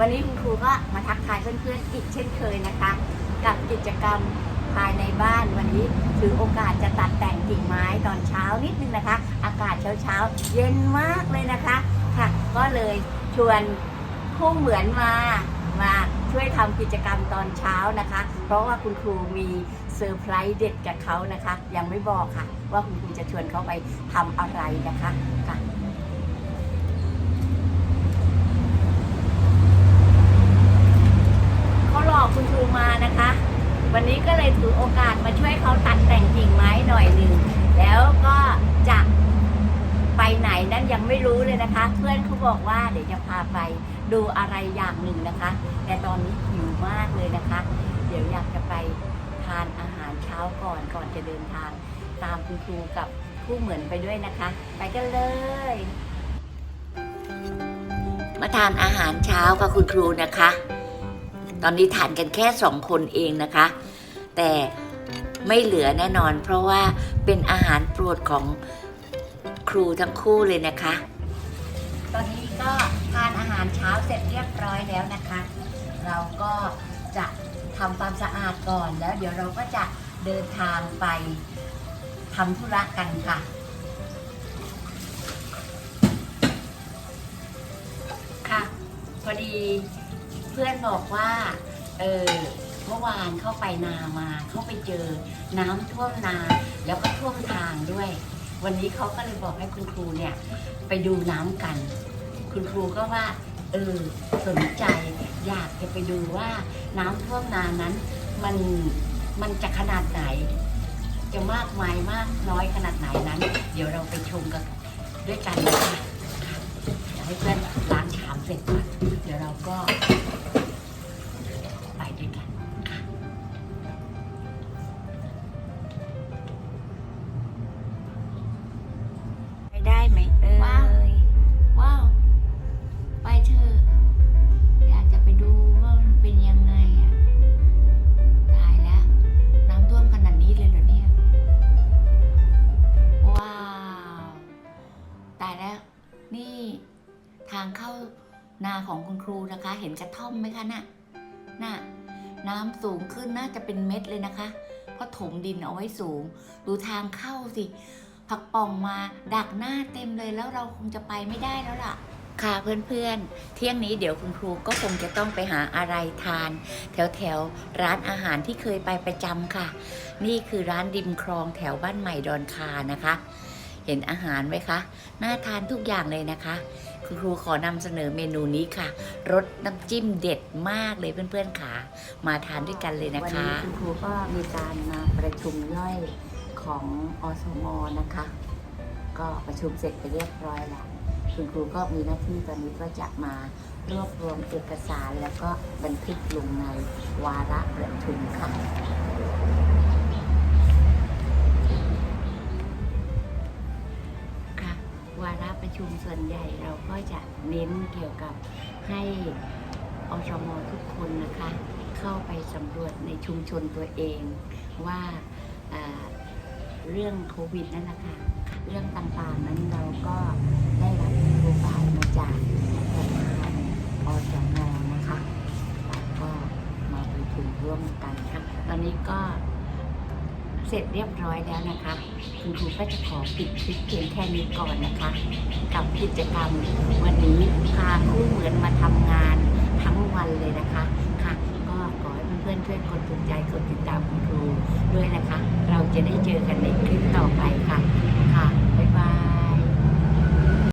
วันนี้คุณครูก็มาทักทายเพื่อนๆอีกเช่นเคยนะคะ กับกิจกรรมภายในบ้านวันนี้ถือโอกาสจะตัดแต่งกิ่งไม้ตอนเช้านิดนึงนะคะ อากาศเช้าๆ เย็นมากเลยนะคะค่ะ ก็เลยชวนคู่เหมือนมามาช่วยทำกิจกรรมตอนเช้านะคะ เพราะว่าคุณครูมีเซอร์ไพรส์เด็ดกับเขานะคะ ยังไม่บอกค่ะ ว่าคุณครูจะชวนเขาไปทำอะไรนะคะค่ะ วันนี้ก็เลยถือโอกาสมาช่วยเขาตัดแต่งกิ่งไม้หน่อยหนึ่งแล้วก็จะไปไหนนั้นยังไม่รู้เลยนะคะ เพื่อนเขาบอกว่าเดี๋ยวจะพาไปดูอะไรอย่างหนึ่งนะคะ แต่ตอนนี้หิวมากเลยนะคะ เดี๋ยวอยากจะไปทานอาหารเช้าก่อนก่อนจะเดินทาง ตามคุณครูกับผู้เหมือนไปด้วยนะคะ ไปกันเลย มาทานอาหารเช้ากับคุณครูนะคะ ตอนนี้ทานกันแค่สองคนเองนะคะ แต่ไม่เหลือแน่นอน เพราะว่าเป็นอาหารโปรดของครูทั้งคู่เลยนะคะ ตอนนี้ก็ทานอาหารเช้าเสร็จเรียบร้อยแล้วนะคะ เราก็จะทำความสะอาดก่อนแล้ว เดี๋ยวเราก็จะเดินทางไปทำธุระกันค่ะค่ะพอดี พื่อนบอกว่าเออเมื่อวานเข้าไปนามาเข้าไปเจอน้ำท่วมนาแล้วก็ท่วมทางด้วย วันนี้เขาก็เลยบอกให้คุณครูเนี่ยไปดูน้ำกัน คุณครูก็ว่าเออสนใจอยากจะไปดูว่าน้ำท่วมนานั้นมันมันจะขนาดไหน จะมากมายมากน้อยขนาดไหนนั้น เดี๋ยวเราไปชมกันด้วยกันนะคะ ตายแล้ว นี่ทางเข้านาของคุณครูนะคะ เห็นกระท่อมไหมคะน่ะน่ะน้ำสูงขึ้นน่าจะเป็นเม็ดเลยนะคะ เพราะถมดินเอาไว้สูง ดูทางเข้าสิ ผักป่องมาดักหน้าเต็มเลยแล้วเราคงจะไปไม่ได้แล้วล่ะ ค่ะเพื่อนๆ เที่ยงนี้เดี๋ยวคุณครูก็คงจะต้องไปหาอะไรทาน แถวๆร้านอาหารที่เคยไปประจำค่ะ นี่คือร้านริมคลองแถวบ้านใหม่ดอนคานะคะ เห็นอาหารไหมคะ น่าทานทุกอย่างเลยนะคะ คุณครูขอนำเสนอเมนูนี้ค่ะ รสน้ำจิ้มเด็ดมากเลยเพื่อนๆค่ะ มาทานด้วยกันเลยนะคะ วันนี้คุณครูก็มีการมาประชุมย่อยของอสมนะคะ ก็ประชุมเสร็จไปเรียบร้อยแล้ว คุณครูก็มีหน้าที่ตอนนี้ก็จะมารวบรวมเอกสารแล้วก็บันทึกลงในวาระประชุมค่ะ ประชุมส่วนใหญ่เราก็จะเน้นเกี่ยวกับให้อสมทุกคนนะคะ เข้าไปสำรวจในชุมชนตัวเองว่าเรื่องโควิดนั่นแหละค่ะเรื่องต่างๆนั้นเราก็ได้รับนโยบายมาจากประธานอสมนะคะเราก็มาประชุมร่วมกันค่ะตอนนี้ก็ เสร็จเรียบร้อยแล้วนะคะ คุณครูก็จะขอปิดคลิปเพียงแค่นี้ก่อนนะคะ กับกิจกรรมวันนี้พาคู่เหมือนมาทำงานทั้งวันเลยนะคะค่ะ ก็ขอให้เพื่อนๆช่วยกดถูกใจกดติดตามคุณครูด้วยนะคะ เราจะได้เจอกันในคลิปต่อไปค่ะค่ะบ๊ายบาย